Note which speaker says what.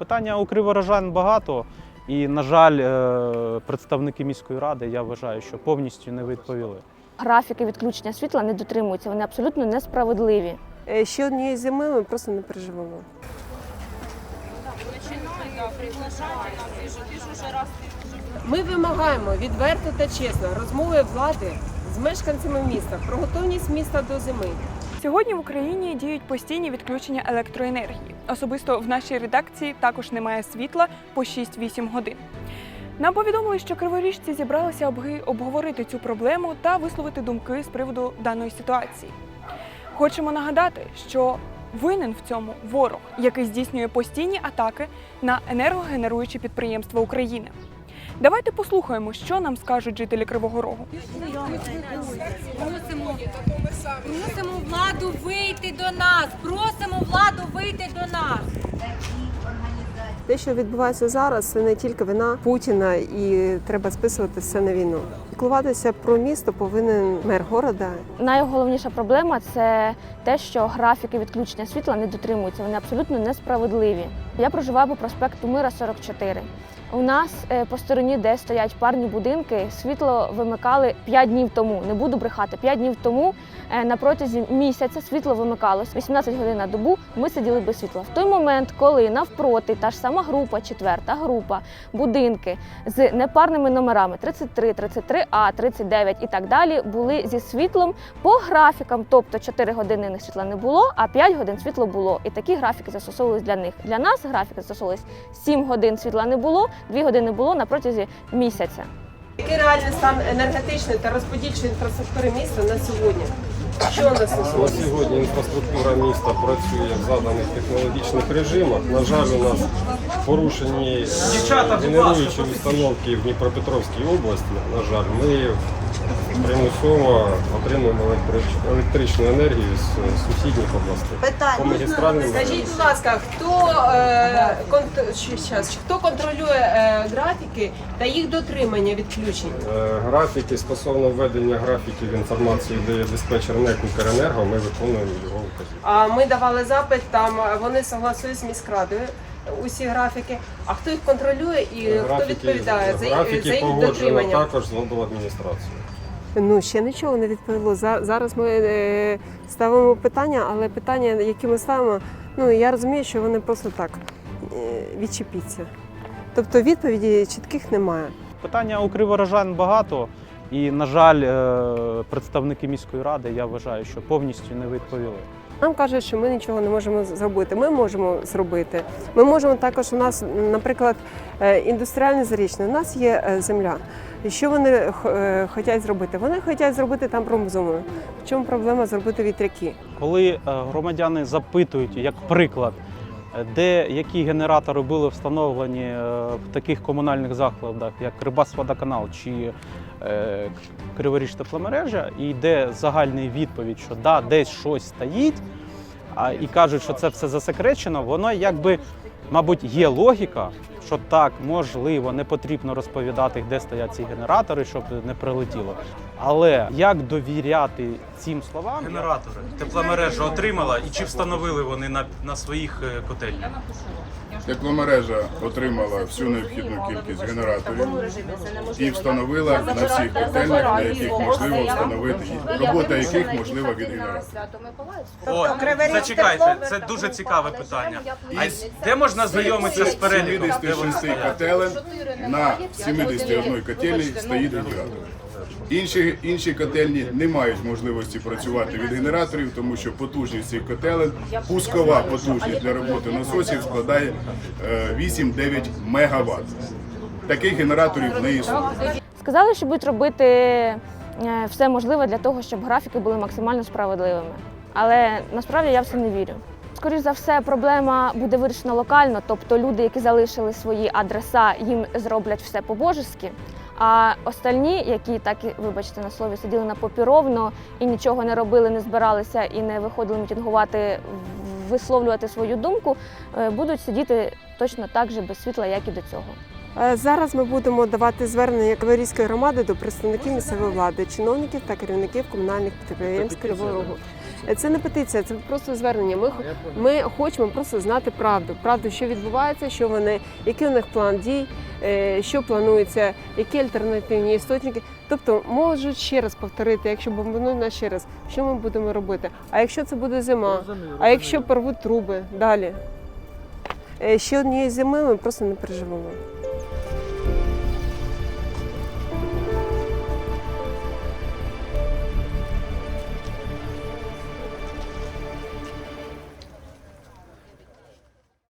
Speaker 1: Питання у криворожан багато, і, на жаль, е, представники міської ради, я вважаю, що повністю не відповіли.
Speaker 2: Графіки відключення світла не дотримуються, вони абсолютно несправедливі.
Speaker 3: Е, Ще однієї зими ми просто не переживемо. Ми вимагаємо відверто та чесно розмови влади з мешканцями міста про готовність міста до зими.
Speaker 4: Сьогодні в Україні діють постійні відключення електроенергії. Особисто в нашій редакції також немає світла по 6-8 годин. Нам повідомили, що криворіжці зібралися обги- обговорити цю проблему та висловити думки з приводу даної ситуації. Хочемо нагадати, що винен в цьому ворог, який здійснює постійні атаки на енергогенеруючі підприємства України. Давайте послухаємо, що нам скажуть жителі Кривого Рогу.
Speaker 5: Просимо, просимо владу вийти до нас. Просимо владу вийти до нас.
Speaker 3: Те, що відбувається зараз, це не тільки вина Путіна, і треба списувати все на війну. Піклуватися про місто повинен мер города.
Speaker 2: Найголовніша проблема це те, що графіки відключення світла не дотримуються. Вони абсолютно несправедливі. Я проживаю по проспекту Мира 44. У нас е, по стороні, де стоять парні будинки, світло вимикали 5 днів тому. Не буду брехати. 5 днів тому е, на протязі місяця світло вимикалось. 18 годин на добу ми сиділи без світла. В той момент, коли навпроти та ж сама група, четверта група, будинки з непарними номерами 33, 33А, 39 і так далі були зі світлом по графікам. Тобто 4 години них світла не було, а 5 годин світло було. І такі графіки застосовувались для них. Для нас графіки застосовувались 7 годин світла не було, 2 години було на протязі місяця.
Speaker 3: Який реальний стан енергетичної та розподільчої інфраструктури міста на сьогодні? Що у нас на
Speaker 6: На
Speaker 3: сьогодні?
Speaker 6: сьогодні інфраструктура міста працює в заданих технологічних режимах. На жаль, у нас порушені генеруючі установки в Дніпропетровській області. На жаль, ми примусово отримуємо електрич- електричну енергію з сусідніх областей. По магістральним
Speaker 3: Скажіть, будь ласка, хто, е, конт- щас, хто контролює е, графіки та їх дотримання відключень?
Speaker 6: Е, графіки стосовно введення графіків інформації дає диспетчер НЕК «Укренерго», ми виконуємо його вказівки.
Speaker 3: А ми давали запит, там е, вони согласують з міськрадою е, усі графіки. А хто їх контролює і хто відповідає за, їх-
Speaker 6: графіки
Speaker 3: за їх
Speaker 6: погоджено
Speaker 3: дотримання?
Speaker 6: також з обладміністрацією.
Speaker 3: Ну ще нічого не відповіло. За- Зараз ми е, ставимо питання, але питання, які ми ставимо, ну я розумію, що вони просто так е, відчепіться. Тобто відповіді чітких немає.
Speaker 1: Питання у криворожан багато, і, на жаль, е, представники міської ради, я вважаю, що повністю не відповіли.
Speaker 3: Нам кажуть, що ми нічого не можемо зробити. Ми можемо зробити. Ми можемо також. У нас, наприклад, е, індустріальне зарічне. У нас є е, земля. І що вони хочуть зробити? Вони хочуть зробити там промзону. В чому проблема зробити вітряки?
Speaker 1: Коли громадяни запитують, як приклад, де які генератори були встановлені е, в таких комунальних закладах, як Рибасводоканал чи е, Криворіж тепломережа, і йде загальна відповідь, що да, десь щось стоїть, а, і кажуть, що це все засекречено, воно якби, мабуть, є логіка, що так, можливо, не потрібно розповідати, де стоять ці генератори, щоб не прилетіло. Але як довіряти цим словам?
Speaker 7: Генератори тепломережа отримала і чи встановили вони на, на своїх е, котельнях?
Speaker 8: Тепломережа отримала всю необхідну кількість генераторів і встановила на всіх котельнях, на яких можливо встановити їх, робота яких можлива від генератора.
Speaker 7: О, зачекайте, це дуже цікаве питання. А де можна знайомитися з переліком?
Speaker 8: 76
Speaker 7: стоять?
Speaker 8: котелень на 71 котельні стоїть генератор. Інші, інші котельні не мають можливості працювати від генераторів, тому що потужність цих котелень, пускова потужність для роботи насосів складає е, 8-9 мегаватт. Таких генераторів не існує.
Speaker 2: Сказали, що будуть робити е, все можливе для того, щоб графіки були максимально справедливими. Але насправді я в це не вірю. Скоріше за все, проблема буде вирішена локально, тобто люди, які залишили свої адреса, їм зроблять все по-божески. А остальні, які так і, вибачте на слові, сиділи на попіровно і нічого не робили, не збиралися і не виходили мітингувати, висловлювати свою думку, е, будуть сидіти точно так же без світла, як і до цього.
Speaker 3: Е, Зараз ми будемо давати звернення Криворізької громади до представників місцевої влади, чиновників та керівників комунальних підприємств Кривого Рогу. Е, Це не петиція, це просто звернення. Ми, ми хочемо просто знати правду. Правду, що відбувається, що вони, який у них план дій, що планується, які альтернативні істочники. Тобто можуть ще раз повторити, якщо бомбануть нас ще раз, що ми будемо робити? А якщо це буде зима, а якщо порвуть труби далі? Е, Ще однієї зими ми просто не переживемо.